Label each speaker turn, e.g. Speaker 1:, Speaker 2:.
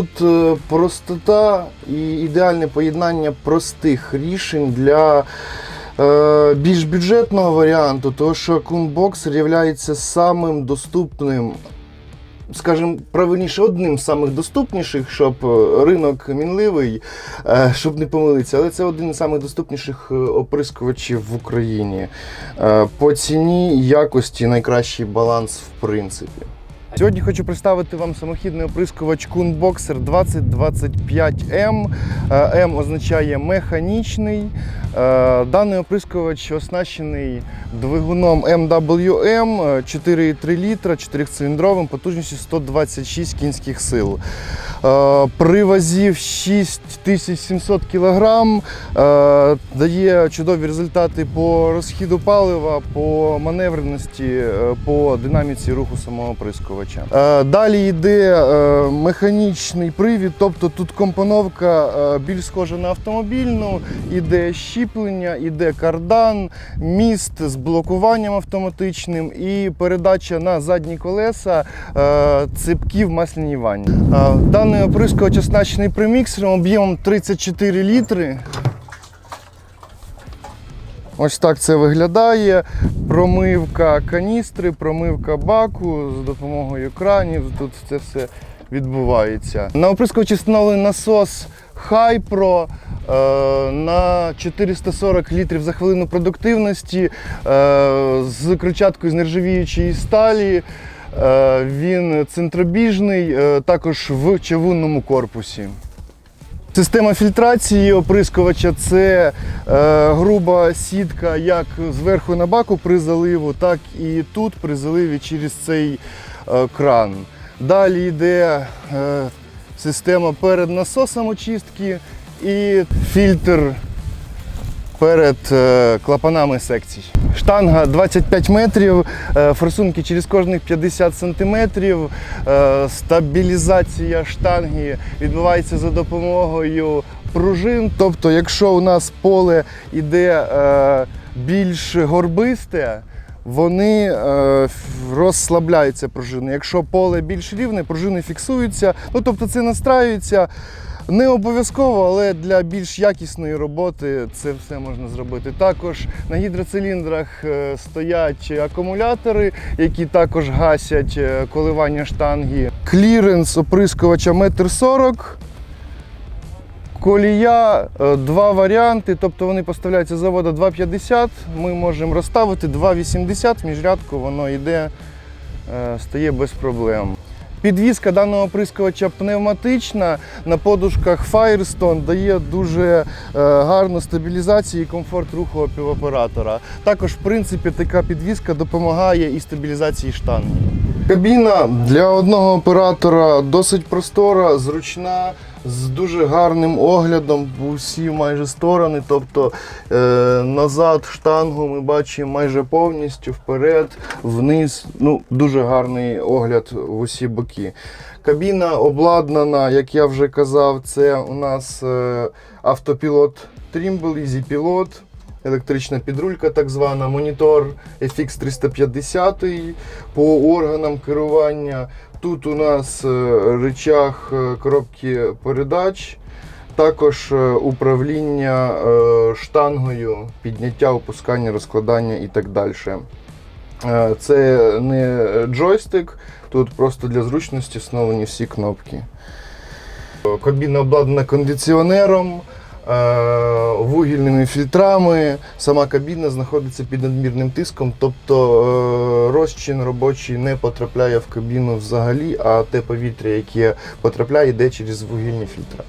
Speaker 1: тут е, простота і ідеальне поєднання простих рішень для е, більш бюджетного варіанту, тому що Coolboxer є самим доступним, скажімо, правильніше, одним з самих доступніших, щоб е, ринок мінливий, щоб не помилитися. Але це один з самих доступніших оприскувачів в Україні. По ціні якості найкращий баланс в принципі. Сьогодні хочу представити вам самохідний оприскувач Coolboxer 2025M. Е, М означає механічний. Е, Даний оприскувач оснащений двигуном MWM е, 4,3 літра, 4-циліндровим, потужністю 126 кінських сил. Е, При вазі в 6700 кг дає чудові результати по розхіду палива, по маневреності, е, по динаміці руху самого оприскувача. Е, Далі йде е, механічний привід, тобто тут компоновка е, більш схожа на автомобільну, іде щіплення, іде кардан, міст з блокуванням автоматичним і передача на задні колеса ципків масляній ванні. Даний оприскувач оснащений приміксером об'ємом 34 літри. Ось так це виглядає. Промивка каністри, промивка баку з допомогою кранів. Тут це все відбувається. На оприскувачі встановлений насос Hypro е, на 440 літрів за хвилину продуктивності е, з кричаткою з нержавіючої сталі. Е, Він центробіжний, також в чавунному корпусі. Система фільтрації оприскувача це е, груба сітка як зверху на баку при заливу, так і тут при заливі через цей е, кран. Далі йде е, система перед насосом очистки і фільтр перед е, клапанами секцій. Штанга 25 метрів, е, форсунки через кожних 50 сантиметрів. Е, Стабілізація штанги відбувається за допомогою пружин. Тобто, якщо у нас поле йде більш горбисте, вони розслабляються пружини. Якщо поле більш рівне, пружини фіксуються. Ну тобто це настраюється. Не обов'язково, але для більш якісної роботи це все можна зробити. Також на гідроциліндрах е, стоять акумулятори, які також гасять е, коливання штанги. Кліренс оприскувача 1,40 м. Колія, е, два варіанти, тобто вони поставляються з заводу 2,50, ми можемо розставити 2,80, міжрядку воно йде, стає без проблем. Підвізка даного прискувача пневматична на подушках Firestone дає дуже е, гарну стабілізацію і комфорт руху півоператора. Також, в принципі, така підвізка допомагає і стабілізації штанги. Кабіна для одного оператора досить простора, зручна, з дуже гарним оглядом в усі майже сторони. Тобто е, назад штангу ми бачимо майже повністю, вперед, вниз. Ну, дуже гарний огляд в усі боки. Кабіна обладнана, як я вже казав, це у нас е, автопілот Trimble, Easy Pilot. Електрична підрулька, так звана, монітор FX 350 по органам керування. Тут у нас е, рычаг е, коробки передач, також е, управління штангою, підняття, опускання, розкладання і так далі. Це не джойстик, тут просто для зручності встановлені всі кнопки. Кабіна обладнана кондиціонером, вугільними фільтрами. Сама кабіна знаходиться під надмірним тиском, тобто е, розчин робочий не потрапляє в кабіну взагалі, а те повітря, яке потрапляє, йде через вугільні фільтри.